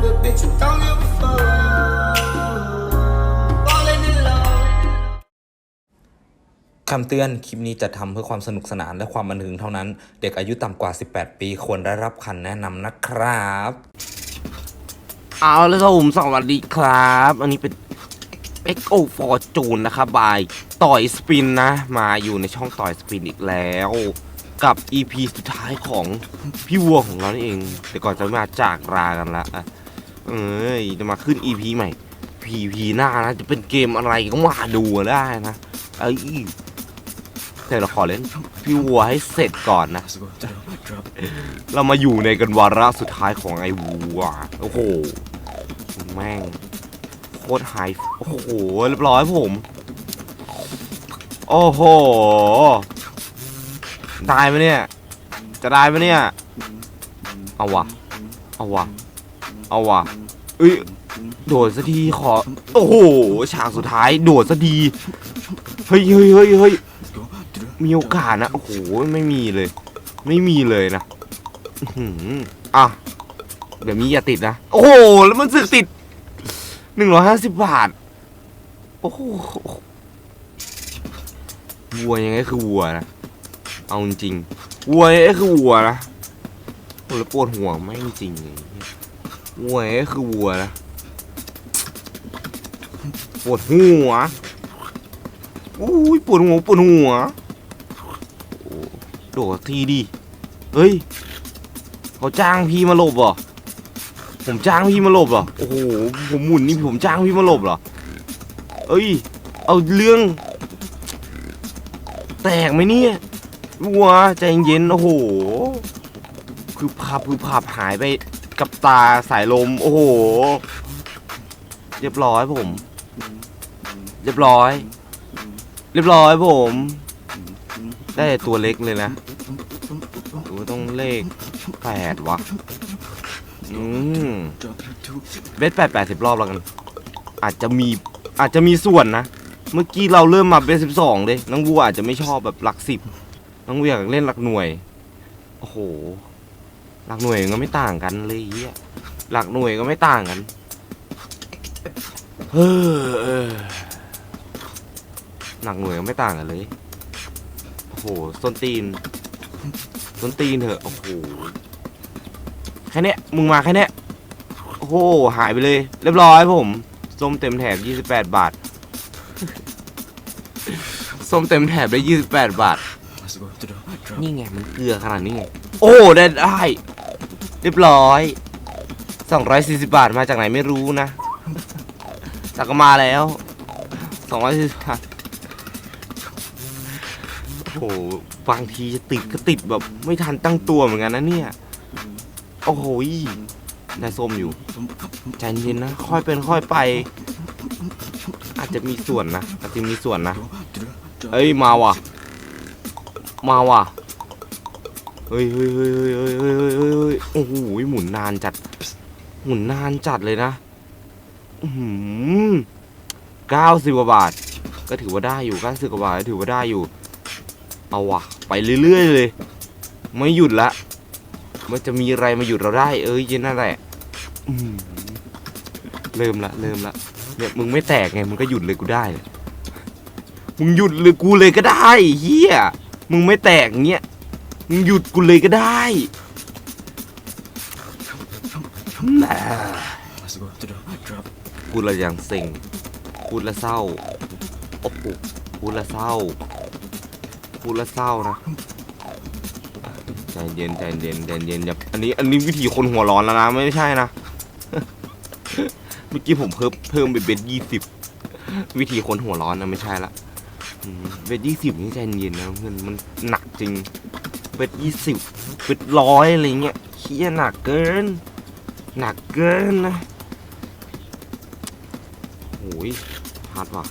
type of bitch who don't give a fuck. Falling in love. คำเตือน คลิปนี้จะทำเพื่อความสนุกสนานและความบันเทิงเท่านั้น เด็กอายุต่ำกว่า 18 ปีควรได้รับคำแนะนำนะครับ เอาแล้วครับผมสวัสดีครับ อันนี้เป็น XO Fortune นะครับบายต่อยสปินนะ มาอยู่ในช่องต่อยสปินอีกแล้ว กับ EP สุดท้ายของพี่วัวของเรานี่เอง แต่ก่อนจะมาจากลากันละอะ เอ้ยจะมาขึ้น EP ใหม่ EP หน้านะจะเป็นเกมอะไรก็มาดูได้นะเอ้ยแต่เราขอเล่นพี่วัวให้เสร็จก่อนนะ เรามาอยู่ในกันวาระสุดท้ายของไอ้วัวโอ้โหแม่งโคตรไฮโอ้โหเรียบร้อยผม โอ้โหได้ไหมเนี่ย จะได้ไหมเนี่ย เอาวะเอาวะ เอาว่ะเอ้ยโดดสักทีขอ โอ้โหฉากสุดท้ายโดดสักทีเฮ้ยเฮ้ยเฮ้ยเฮ้ยมีโอกาสนะโอ้โหไม่มีเลย ไม่มีเลยนะหืออะเดี๋ยวนี้อย่าติดนะ โอ้โหแล้วมันสึกติดหนึ่งร้อยห้าสิบบาท โอ้โหวัวยังไงคือวัวนะเอาจริงวัวยังไงคือวัวนะโอ้แล้วปวดหัวไม่จริงเลย วัวยังไงคือวัวนะปวดหัวอุ้ยปวดหัวปวดหัวโอ้โดดทีดิเฮ้ยเขาจ้างพี่มาหลบเหรอผมจ้างพี่มาหลบเหรอโอ้โหผมหมุนนี่ผมจ้างพี่มาหลบเหรอเอ้ยเอาเรื่อง แตกไหมเนี่ยวัวใจเย็นโอ้โหคือภาพคือภาพหายไป กับตาสายลม โอ้โห เรียบร้อยผม เรียบร้อย เรียบร้อยผม ได้ตัวเล็กเลยนะหรือว่าต้องเลขแปดวะอืมเบสแปดแปดสิบรอบแล้วกัน อาจจะมีอาจจะมีส่วนนะ เมื่อกี้เราเริ่มมาเบสสิบสองเลยน้องวัวอาจจะไม่ชอบแบบหลักสิบน้องวัวอยากเล่นหลักหน่วย โอ้โห หลักหน่วยก็ไม่ต่างกันเลยเฮียหลักหน่วยก็ไม่ต่างกันเฮ้อหลักหน่วยก็ไม่ต่างกันเลยโอ้โหส้นตีนส้นตีนเถอะโอ้โหแค่เนี้ยมึงมาแค่เนี้ยโอ้โหหายไปเลย เรียบร้อยผมส้มเต็มแถบ28บาทส้มเต็มแถบได้28บาทนี่ไงมันเกลือขนาดนี้ไงโอ้ได้ได้ เรียบร้อย 240 บาทมาจากไหนไม่รู้นะแต่ก็มาแล้ว 240 บาทโอ้โหบางทีจะติดก็ติดแบบไม่ทันตั้งตัวเหมือนกันนะเนี่ย โอ้โหยได้ส้มอยู่ ใจเย็นนะ ค่อยเป็นค่อยไป อาจจะมีส่วนนะอาจจะมีส่วนนะ เอ้ยมาว่ะ มาว่ะ เฮ้ยเฮ้ยเฮ้ยเฮ้ยเฮ้ยเฮ้ยเฮ้ยเฮ้ยโอ้โหหมุนนานจัด หมุนนานจัดเลยนะอืมเก้าสิบกว่าบาท ก็ถือว่าได้อยู่เก้าสิบกว่าบาทก็ถือว่าได้อยู่ เอาว่ะไปเรื่อยๆเลย ไม่หยุดละมันจะมีอะไรมาหยุดเราได้ เอ้ยย็นนั่นแหละเริ่มละเริ่มละเนี่ยมึงไม่แตกไงมึงก็หยุดเลยกูได้ มึงหยุดเลยกูเลยก็ได้เฮียมึงไม่แตกเงี้ย มึงหยุดกูเลยก็ได้น่าพูดละยังเซ็งพูดละเศร้าโอ้โหพูดละเศร้าพูดละเศร้านะใจเย็นใจเย็นใจเย็นอย่าอันนี้อันนี้วิธีคนหัวร้อนแล้วนะไม่ใช่นะเมื่อกี้ผมเพิ่มเพิ่มไปเบ็ดยี่สิบวิธีคนหัวร้อนนะไม่ใช่ละเบ็ดยี่สิบนี่ใจเย็นนะเพื่อนมันหนักจริง เบ็ดยี่สิบเบ็ดร้อยอะไรเงี้ยเคี้ยหนักเกิน หนักเกินนะโอ้ยฮาร์ดว่ะ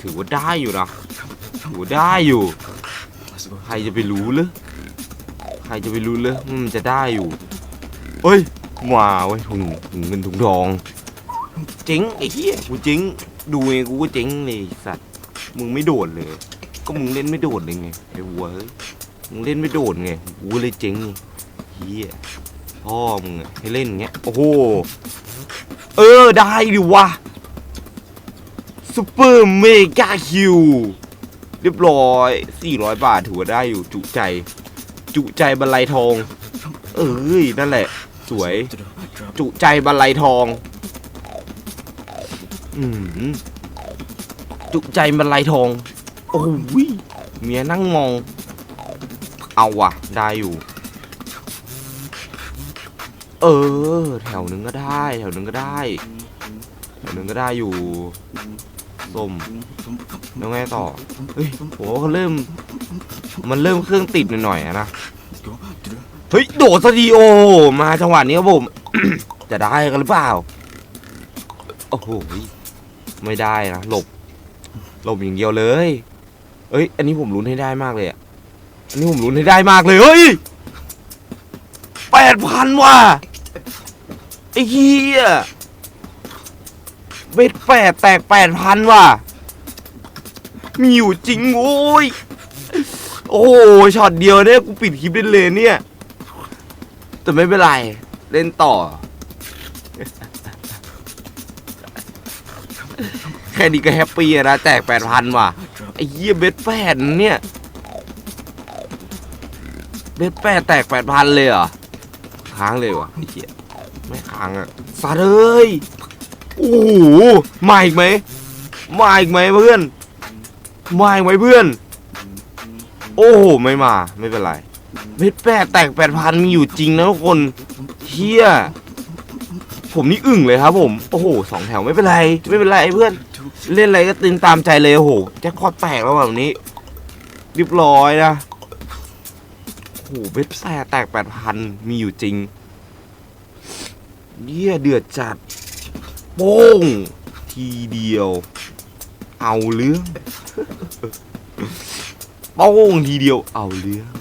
ถือว่าได้อยู่นะถือว่าได้อยู่ ใครจะไปรู้เลยใครจะไปรู้เลยมันจะได้อยู่เฮ้ยมาเว้ถุงถุงเงินถุงทองเจ๋งไอ้เหี้ยกูเจ๋งดูไงกูก็เจ๋งเลยสัตว์มึงไม่โดดเลย ก็มึงเล่นไม่โดดเลยไงไอ้หัวเฮ้ย มึงเล่นไม่โดดไงกูเลยเจ๋งไงเหี้ยพ่อมึงอะให้เล่นอย่างเงี้ย โอ้โห เออ ได้ดิวะซูเปอร์เมกาคิว เรียบร้อย 400 บาทถือว่าได้อยู่จุใจ จุใจบรรลัยทอง เอ้ย นั่นแหละ สวย จุใจบรรลัยทอง อืมจุใจบรรลัยทอง โอ้ยเมียนั่งมอง เอาว่ะ ได้อยู่ เออ แถวหนึ่งก็ได้ แถวหนึ่งก็ได้ แถวหนึ่งก็ได้อยู่ส้มแล้วไงต่อเฮ้ยโหเขาเริ่ม มันเริ่มเครื่องติดหน่อยๆอะนะเฮ้ยโดดสตีโอ มาจังหวะนี้ครับผม จะได้กันหรือเปล่า โอ้โห ไม่ได้นะ หลบ หลบอย่างเดียวเลย เอ้ย อันนี้ผมลุ้นให้ได้มากเลยอะ อันนี้ผมลุ้นให้ได้มากเลยเฮ้ยแปดพันว่ะไอ้เหี้ยเบ็ดแปดแตกแปดพันว่ะ มีอยู่จริงโอ้ย โอ้ช็อตเดียวเนี่ยกูปิดคลิปได้เลยเนี่ย แต่ไม่เป็นไร เล่นต่อ แค่นี้ก็แฮปปี้อะนะแตกแปดพันว่ะ ไอ้เหี้ยเบ็ดแปดเนี่ย เบ็ดแปดแตกแปดพันเลยเหรอ ค้างเลยวะไอ้เหี้ยไม่ค้างอะสาดเอ้ยโอ้โหมาอีกไหมมาอีกไหมเพื่อนมาอีกไหมเพื่อน โอ้โหไม่มาไม่เป็นไรเบ็ดแปดแตกแปดพันมีอยู่จริงนะทุกคนเฮียผมนี่อึ่งเลยครับผมโอ้โหสองแถวไม่เป็นไร ไม่เป็นไรเพื่อน เล่นอะไรก็ตึงตามใจเลยโอ้โหแจ็คพอตแตกแล้วแบบนี้เรียบร้อยนะ หเว็บแซแตกแปดพันมีอยู่จริงเยี่ยเดือดจัด โป้ง ทีเดียว เอาเรื่อง โป้งทีเดียวเอาเรื่อง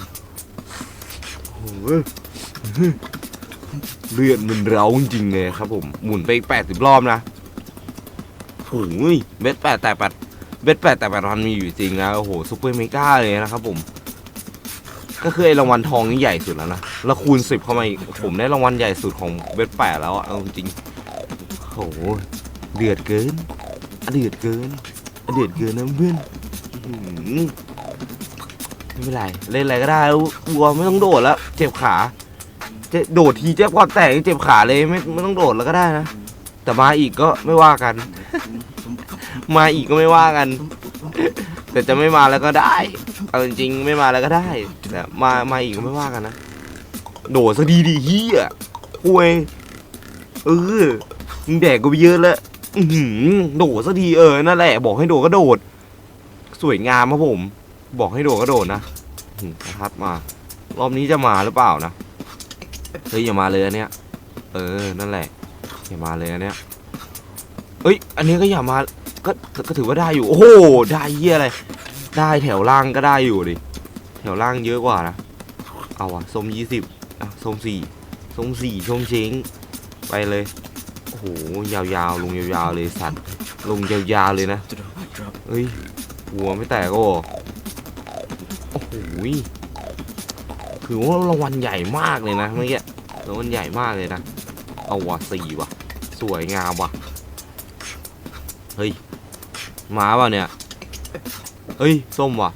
โอ้โหเลือดมันเร้าจริงเลยครับผม หมุนไปแปดสิบรอบนะโอ้ยเบ็ดแปดแต่แปดเบ็ดแปดแต่แปดพันมีอยู่จริงนะโอ้โหซุปเปอร์เมกาเลยนะครับผม ก็คือไอ้รางวัลทองนี่ใหญ่สุดแล้วนะ แล้วคูณสิบเข้ามาอีก ผมได้รางวัลใหญ่สุดของเบ็ดแปดแล้วอะเอาจริงโอ้โหเดือดเกินอะเดือดเกินอะเดือดเกินนะเพื่อนไม่เป็นไร เล่นอะไรก็ได้วัวไม่ต้องโดดแล้ว เจ็บขาจะโดดทีเจ็บพอแตกเจ็บขาเลยไม่ไม่ต้องโดดแล้วก็ได้นะ แต่มาอีกก็ไม่ว่ากัน มาอีกก็ไม่ว่ากัน แต่จะไม่มาแล้วก็ได้ เอาจริงๆไม่มาแล้วก็ได้แต่มามาอีกก็ไม่ว่ากันนะ โดดซะดีดีเฮียคุยเออมึงแดกก็ไปเยอะแล้วโดดซะดีเออนั่นแหละบอกให้โดดก็โดด สวยงามครับผม บอกให้โดดก็โดดนะอื้อประทัดมา รอบนี้จะมาหรือเปล่านะเฮ้ยอย่ามาเลยอันเนี้ย เออนั่นแหละอย่ามาเลยอันเนี้ยเอ้ย อันนี้ก็อย่ามา ก็ก็ถือว่าได้อยู่ โอ้โห ได้เยี่ยอะไร ได้แถวล่างก็ได้อยู่ดิ แถวล่างเยอะกว่านะ เอาอะส้มยี่สิบอะส้มสี่ส้มสี่ส้มเช้งไปเลย โอ้โห ยาวๆ ลงยาวๆ เลยสัตว์ ลงยาวๆ เลยนะเฮ้ย หัวไม่แตกก็โอ้โหถือว่ารางวัลใหญ่มากเลยนะเมื่อกี้รางวัลใหญ่มากเลยนะ เอาว่ะสี่ว่ะ สวยงามว่ะ หมาว่ะเนี่ยเฮ้ยส้มว่ะ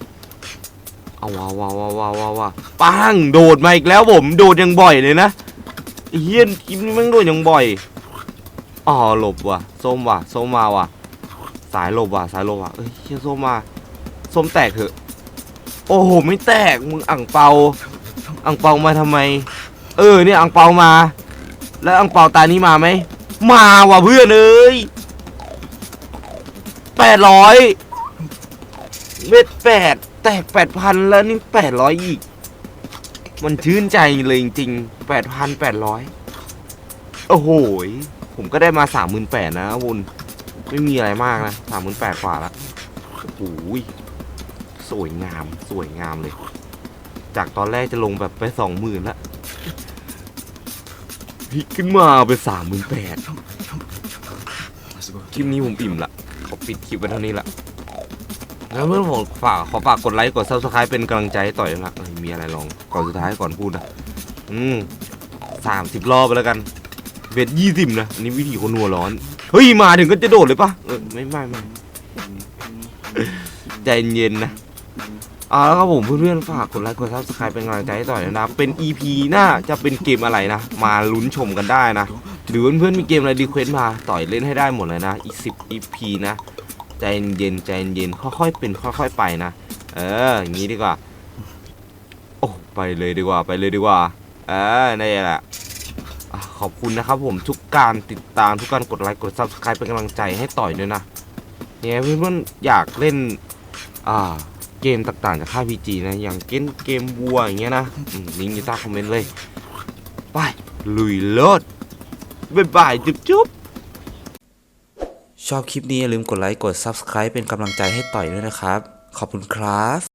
เอาว้าวว้าวว้าวว้าวว้าวว้าวปังโดดมาอีกแล้วผมโดดยังบ่อยเลยนะเฮียคลินมันโดดยังบ่อยอ๋อหลบว่ะส้มว่ะส้มมาว่ะ สายหลบว่ะสายหลบว่ะเอ้ยเฮียส้มมาส้มแตกเถอะ โอ้โหไม่แตกมึงอ่างเปาอ่างเปามาทำไม เออเนี่ยอ่างเปามา แล้วอ่างเปาตานี้มาไหมมาว่ะเพื่อนเอ้ย แปดร้อยเม็ดแปดแตกแปดพันแล้วนี่แปดร้อยอีก มันชื่นใจเลยจริงๆแปดพันแปดร้อยโอ้โหยผมก็ได้มาสามหมื่นแปดนะวุนไม่มีอะไรมากนะสามหมื่นแปดกว่าละโอ้โหยสวยงามสวยงามเลย จากตอนแรกจะลงแบบไปสองหมื่นละพลิกขึ้นมาเป็นสามหมื่นแปดคลิปนี้ผมอิ่มละ ขอปิดคลิปไว้เท่านี้ละแล้วเพื่อนผมฝากขอฝากกดไลค์กด subscribe เป็นกำลังใจให้ต่อยนะเอ้ยมีอะไรลองก่อนสุดท้ายก่อนพูดนะอืมสามสิบรอบไปแล้วกันเบ็ดยี่สิบนะอันนี้วิธีคนหัวร้อน เฮ้ย มาถึงก็จะโดดเลยปะเออไม่ไม่ไม่ใจเย็นนะเอาแล้วครับผมเพื่อนๆฝากกดไลค์กดซับสไครป์เป็นกำลังใจให้ต่อยด้วยนะ เป็น EP หน้าจะเป็นเกมอะไรนะ มาลุ้นชมกันได้นะ หรือเพื่อนๆมีเกมอะไรดีเควสมาต่อยเล่นให้ได้หมดเลยนะ อีกสิบ EP นะ ใจเย็นใจเย็นค่อยๆเป็นค่อยๆไปนะ เอออย่างนี้ดีกว่า โอ้ไปเลยดีกว่าไปเลยดีกว่า เออนี่นแหละขอบคุณนะครับผมทุกการติดตามทุกการกดไลค์กด subscribe เป็นกำลังใจให้ต่อยด้วยนะเนี่ยเพื่อนๆอยากเล่นอ่าเกมต่างๆจากค่าย PG นะอย่างเกมเกมวัวอย่างเงี้ยนะลิงก์อยู่ใต้คอมเมนต์เลย ไป ลุยโลด บ๊ายบายจุ๊บจุ๊บชอบคลิปนี้อย่าลืมกดไลค์กด Subscribe เป็นกำลังใจให้ต่อยด้วยนะครับ ขอบคุณครับ